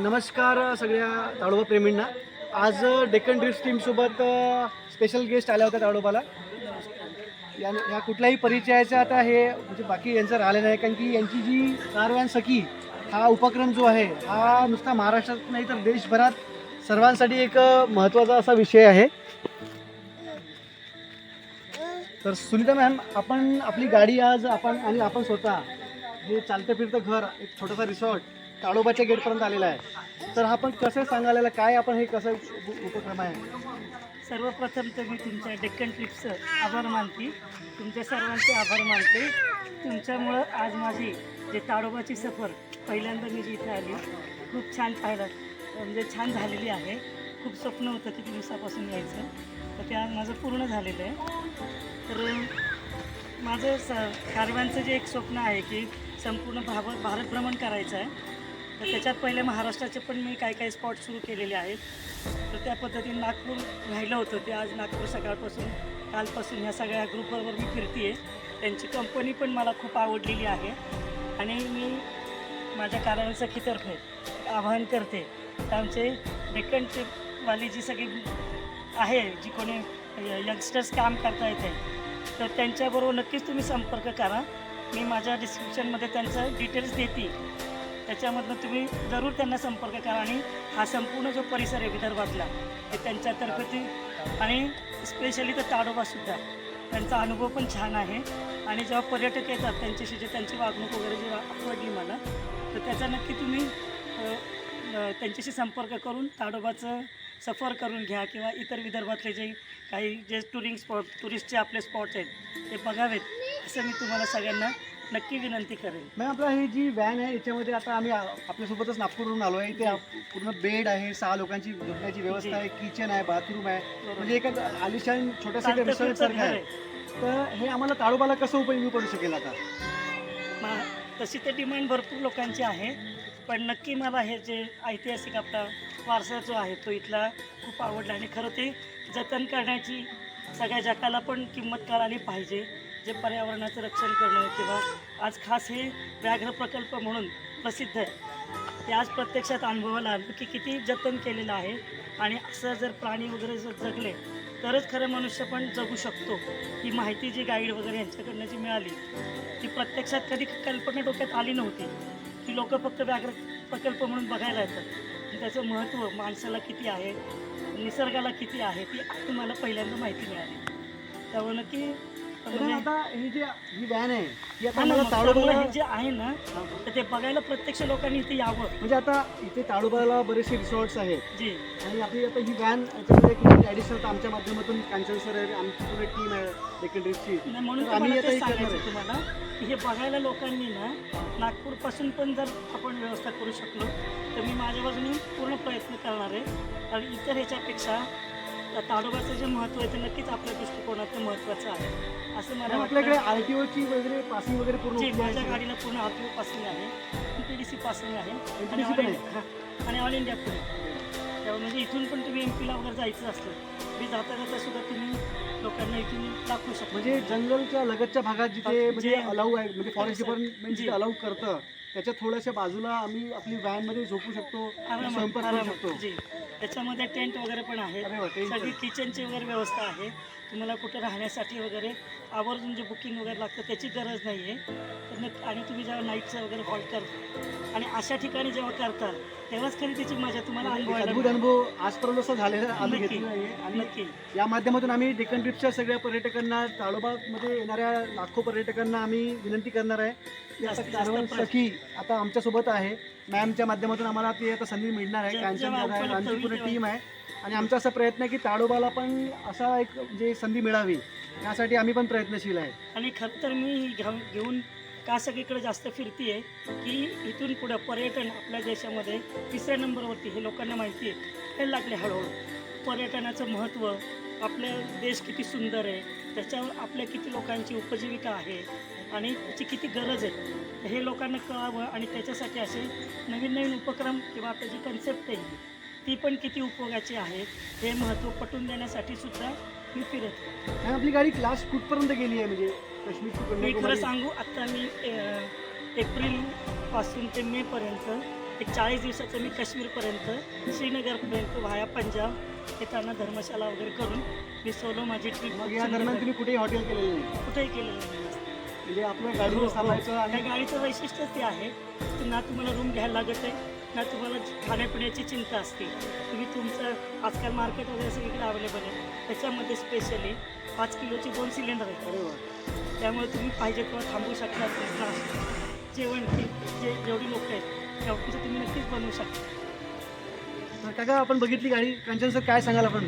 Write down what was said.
नमस्कार सगळ्या ताडोबा प्रेमींना. आज डेक्कन ड्रिफ्ट टीमसोबत स्पेशल गेस्ट आल्या होत्या ताडोबाला. या या कुठल्याही परिचयाचं आता हे म्हणजे बाकी यांचं राहिलं नाही कारण की यांची जी कारवान सखी हा उपक्रम जो आहे हा नुसता महाराष्ट्रात नाही तर देशभरात सर्वांसाठी एक महत्त्वाचा असा विषय आहे. तर सुनीता मॅम आपण आपली गाडी आज आपण आणि आपण स्वतः हे चालतं फिरतं घर एक छोटासा रिसॉर्ट ताडोबाच्या गेटपर्यंत आलेला आहे. तर आपण कसं सांगायला काय आपण हे कसं उपक्रम आहे? सर्वप्रथम तर मी तुमच्या डेक्कन ट्रिपचं आभार मानते. तुमच्या सर्वांचे आभार मानते. तुमच्यामुळं आज माझी जे ताडोबाची सफर पहिल्यांदा मी जी इथे आली खूप छान पाहिलं म्हणजे छान झालेली आहे. खूप स्वप्न होतं किती दिवसापासून यायचं. तर ते आज माझं पूर्ण झालेलं आहे. तर माझं स कारवांचं जे एक स्वप्न आहे की संपूर्ण भाव भारत भ्रमण करायचं आहे. तर त्याच्यात पहिले महाराष्ट्राचे पण मी काही काही स्पॉट सुरू केलेले आहेत. तर त्या पद्धतीने नागपूर राहिलं होतं ते आज नागपूर सकाळपासून कालपासून ह्या सगळ्या ग्रुपबरोबर मी फिरते आहे त्यांची कंपनी पण मला खूप आवडलेली आहे. आणि मी माझ्या कारवान आवाहन करते आमचे डेक्कनचे वाली जी सगळी आहे जी कोणी यंगस्टर्स काम करता येते तर त्यांच्याबरोबर नक्कीच तुम्ही संपर्क करा. मी माझ्या डिस्क्रिप्शनमध्ये त्यांचं डिटेल्स देते. त्याच्यामधनं तुम्ही जरूर त्यांना संपर्क करा आणि हा संपूर्ण जो परिसर आहे विदर्भातला ते त्यांच्यातर्फे ती आणि स्पेशली तर ताडोबासुद्धा त्यांचा अनुभव पण छान आहे. आणि जेव्हा पर्यटक येतात त्यांच्याशी जे त्यांची वागणूक वगैरे जी आवडली मला तर त्याचा नक्की तुम्ही त्यांच्याशी संपर्क करून ताडोबाचं सफर करून घ्या किंवा इतर विदर्भातले जे काही जे टुरिंग स्पॉट टुरिस्टचे आपले स्पॉट आहेत ते बघावेत असं मी तुम्हाला सगळ्यांना नक्की विनंती करेन मॅम आपला ही जी व्हॅन आहे याच्यामध्ये आता आम्ही आ- आपल्यासोबतच नागपूरवरून आलो आहे. इथे आप- पूर्ण बेड आहे सहा लोकांची झोपण्याची व्यवस्था आहे किचन आहे बाथरूम आहे. म्हणजे एका आलिशान छोट्याशा रिसॉर्ट सारखं घर आहे. आहे. तर हे आम्हाला ताडोबाला कसं उपयोगी पडू शकेल आता? मा तशी तर डिमांड भरपूर लोकांची आहे. पण नक्की मला हे जे ऐतिहासिक आपला वारसा जो आहे तो इथला खूप आवडला. आणि खरं ते जतन करण्याची सगळ्या जगाला पण किंमत कळाली पाहिजे. जे पर्यावरणाचं रक्षण करणं किंवा आज खास हे व्याघ्र प्रकल्प म्हणून प्रसिद्ध आहे. ते आज प्रत्यक्षात अनुभवाला आलं की किती जतन केलेलं आहे आणि असं जर प्राणी वगैरे जर जगले तरच खरं मनुष्य पण जगू शकतो. ही माहिती जी गाईड वगैरे यांच्याकडनं जी मिळाली ती प्रत्यक्षात कधी कल्पना डोक्यात आली नव्हती. की लोक फक्त व्याघ्र प्रकल्प म्हणून बघायला येतात. त्याचं महत्त्व माणसाला किती आहे निसर्गाला किती आहे ती आज तुम्हाला पहिल्यांदा माहिती मिळाली. त्यामुळे की आता ही जी ही व्हॅन आहे ही आता ताडोबाला हे जे आहे ना तर ते बघायला प्रत्यक्ष लोकांनी इथे यावं. म्हणजे आता इथे ताडोबाला बरेचसे रिसॉर्ट्स आहेत. जी. आणि आपली आता ही व्हॅन याच्यामध्ये ॲडिशनल आमच्या माध्यमातून कॅन्सल सर आहे आमची पूर्ण टीम आहे डेक्कन ड्रिफ्टची नाही, म्हणून तर आम्ही तुम्हाला आता हे करणार सांगायचं आहे. तुम्हाला की हे बघायला लोकांनी ना नागपूरपासून पण जर आपण व्यवस्था करू शकलो तर मी माझ्या बाजूने पूर्ण प्रयत्न करणार आहे. आणि इतर ह्याच्यापेक्षा ताडोबाचं जे महत्त्व आहे ते नक्कीच आपल्या दृष्टिकोनातून महत्त्वाचं आहे. असं मला आपल्याकडे आर टी ओची वगैरे पासिंग वगैरे पूर्ण माझ्या. गाडीला पूर्ण आर टी ओ पासिंग आहे. पी डी सी पासिंग आहे. आणि ऑल पण इंडिया आणि ऑल इंडिया पुढे. त्यामुळे म्हणजे इथून पण तुम्ही एम पीला वगैरे जायचं असलं मी जाता जाता सुद्धा तुम्ही लोकांना इथून दाखवू शकता. म्हणजे जंगलच्या लगतच्या भागात जिथे म्हणजे अलाऊ आहे म्हणजे फॉरेस्ट. डिपार्टमेंट जी. जिथे अलाऊ करतं त्याच्या थोड्याशा बाजूला आम्ही आपली व्हॅनमध्ये झोपू शकतो स्वयंपाक करू शकतो. जी. त्याच्यामध्ये टेंट वगैरे पण आहे सगळी. किचनची वगैरे व्यवस्था आहे. तुम्हाला कुठं राहण्यासाठी वगैरे आवर्जून जे बुकिंग वगैरे लागतं त्याची गरज नाही आहे तर नक्की आणि तुम्ही जेव्हा नाईटचं वगैरे हॉल्ट करता आणि अशा ठिकाणी जेव्हा करता तेव्हाच खरी त्याची मजा तुम्हाला एक अनुभवायला अद्भुत मिळेल. अनुभव आजपर्यंत असा झालेला आम्ही नक्की. घेतलेला आहे आणि नक्की या माध्यमातून आम्ही डेक्कन ट्रिपच्या सगळ्या पर्यटकांना ताडोबामध्ये येणाऱ्या लाखो पर्यटकांना आम्ही विनंती करणार आहे की आता जास्तीत जास्त कारवान प्रयत्न. सखी आता आमच्यासोबत आहे मॅमच्या माध्यमातून आम्हाला ती आता संधी मिळणार आहे जे- कांचन जेव्हा दादा आहे उपलब्ध आमची पूर्ण. टीम आहे आणि आमचा असा प्रयत्न आहे की ताडोबाला पण असा एक म्हणजे संधी मिळावी यासाठी आम्ही पण प्रयत्नशील आहे. आणि खरं तर मी घेऊन घेऊन का सगळीकडे जास्त फिरते की इथून पुढं पर्यटन आपल्या देशामध्ये तिसऱ्या नंबरवरती हे लोकांना माहिती आहे हे लागले हळूहळू. पर्यटनाचं महत्त्व आपला देश किती सुंदर आहे त्याच्यावर आपल्या किती लोकांची उपजीविका आहे आणि त्याची किती गरज आहे हे लोकांना कळावं आणि त्याच्यासाठी असे नवीन नवीन उपक्रम किंवा आपल्या जी कन्सेप्ट आहे ती पण किती उपयोगाची आहे हे महत्त्व पटवून देण्यासाठी सुद्धा मी फिरत. आणि आपली गाडी क्लास कुठपर्यंत गेली आहे? म्हणजे काश्मीर to मी खरं कन्याकुमारी. सांगू आत्ता मी एप्रिलपासून ते मे पर्यंत एक चाळीस दिवसाचं मी काश्मीरपर्यंत श्रीनगरपर्यंत व्हाया पंजाब येताना धर्मशाला वगैरे करून मी सोलो माझी ट्रिप मग या दरम्यान तुम्ही कुठेही हॉटेल केलेलं नाही? कुठेही केलेलं नाही. म्हणजे आपलं गाडीवर थांबायचं त्या आणि गाडीचं वैशिष्ट्य ते आहे की ना तुम्हाला रूम घ्यायला लागत आहे ना तुम्हाला खाण्यापिण्याची चिंता असते. तुम्ही तुमचं आजकाल मार्केट वगैरे सगळीकडे अवेलेबल आहे. त्याच्यामध्ये स्पेशली पाच किलोचे दोन सिलेंडर आहेत. त्यामुळे तुम्ही पाहिजे तेव्हा थांबू शकता. नाश्ता, जेवण जे जेवढी लोक आहेत तेवढीचं तुम्ही नक्कीच बनवू शकता. काका आपण बघितली गाडी. कांचन सर काय सांगाल आपण?